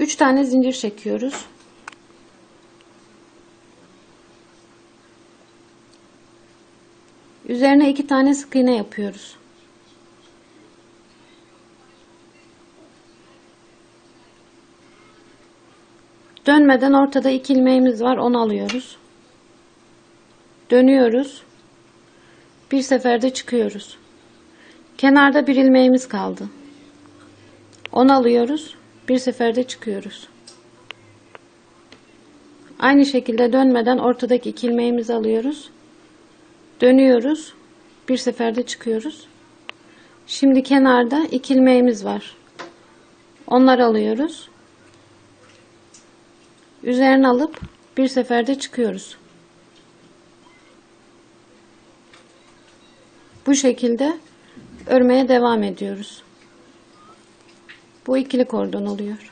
3 tane zincir çekiyoruz. Üzerine 2 tane sık iğne yapıyoruz. Dönmeden ortada iki ilmeğimiz var. Onu alıyoruz. Dönüyoruz. Bir seferde çıkıyoruz. Kenarda bir ilmeğimiz kaldı. Onu alıyoruz. Bir seferde çıkıyoruz. Aynı şekilde dönmeden ortadaki iki ilmeğimizi alıyoruz. Dönüyoruz. Bir seferde çıkıyoruz. Şimdi kenarda iki ilmeğimiz var. Onları alıyoruz. Üzerine alıp bir seferde çıkıyoruz. Bu şekilde örmeye devam ediyoruz. Bu ikili kordon oluyor.